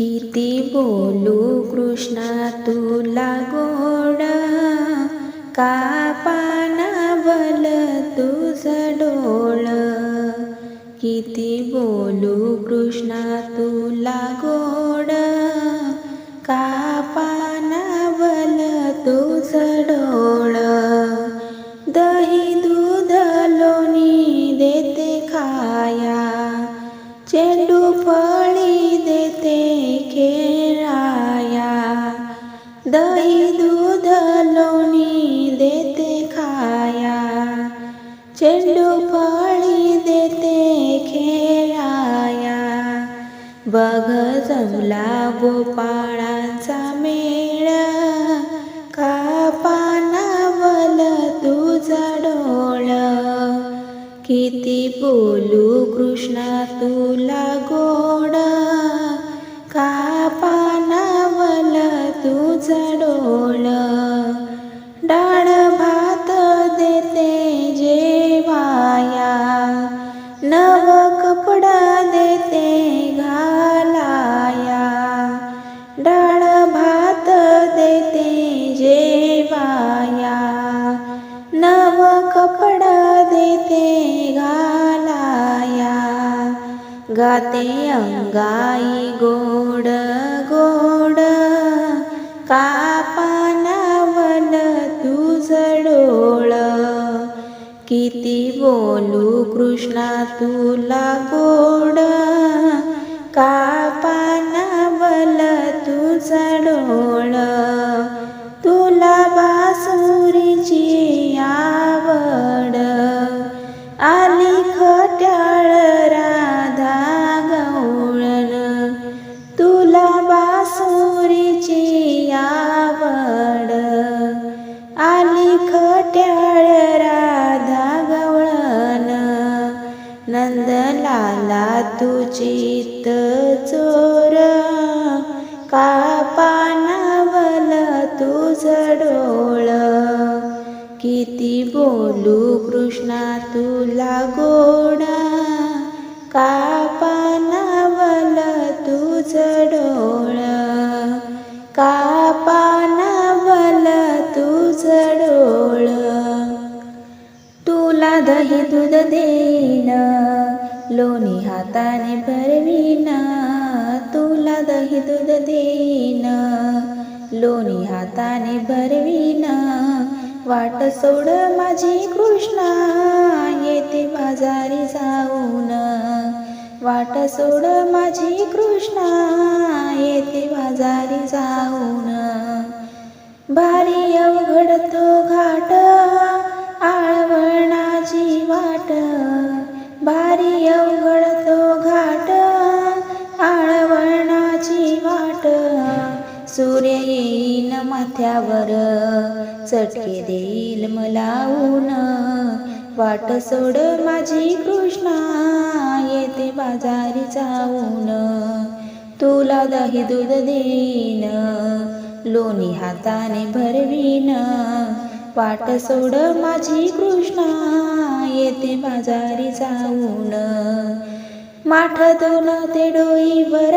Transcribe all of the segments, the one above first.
किती बोलू कृष्णा तुला गोड का पानावल तुझ डोळ. किती बोलू कृष्णा तुला गोड का पानावल तुझ डोळ. दही दूध लोणी देते खाया चेंडू फळी ते खेळाया दही दूध लोणी देते खाया चेंडू फळी देते खेळाया बघ जमला गोपाळ ते घालाया गाते अंगाई गोड गोड. कापानावल तुझ डोळ किती बोलू कृष्णा तुला गोड नंदलाला तुचित चोरा का पानावल तुझ डोळ. किती बोलू कृष्णा तुला गोडा का पानावल तुझ डोळ. का पानावल तुझ डोळ. तुला दही दूध देईन लोणी हाताने भरविना तुला दही दूध देईन. लोणी हाताने भरवीन वाट सोड माझी कृष्णा येते बाजारी जाऊन. वाट सोड माझी कृष्णा येते बाजारी जाऊन. भारी अवघड तो घाट आळवणाची वाट. भारी अवघड तो घाट आळवणाची वाट. सूर्य येईन माथ्यावर चटके देईल मला ऊन वाट सोड माझी कृष्णा येते बाजारी जाऊन तुला दही दूध देईन लोणी हाताने भरवीन. वाट सोड माझी कृष्णा येते बाजारी जाऊन. माठ दोन ते डोईवर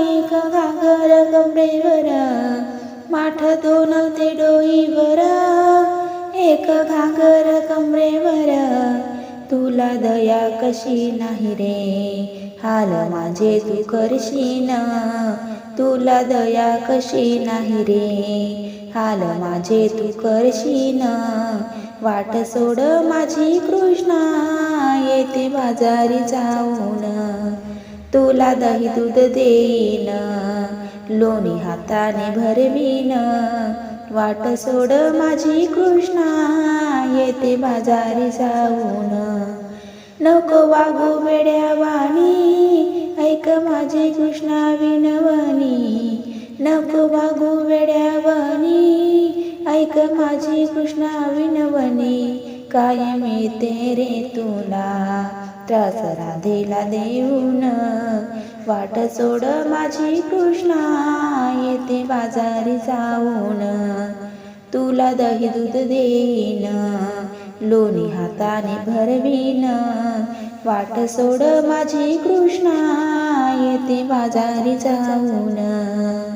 एक घागर कमरेवर. माठ दोन ते डोईवर एक घागर कमरेवर. तुला दया कशी नाही रे? हाल माझे तू करशीन. तुला दया कशी नाही रे? हाल माझे तू करशीन. वाट सोड माझी कृष्णा येते बाजारी जाऊन. तुला दही दूध देईन लोणी हाताने भरवीन. वाट सोड माझी कृष्णा येते बाजारी जाऊन. नको वागू वेड्या वाणी ऐक माझी कृष्णा विनवणी नको वागू वेड्यावनी. ऐक माझी कृष्णा विनवणी काय मिळते रे तुला? त्रास राधेला देऊन. वाट सोड माझी कृष्णा. येते बाजारी जाऊन. तुला दही दूध देईन. लोणी हाताने भरवीन. वाट सोड माझी कृष्णा. येते बाजारी जाऊन.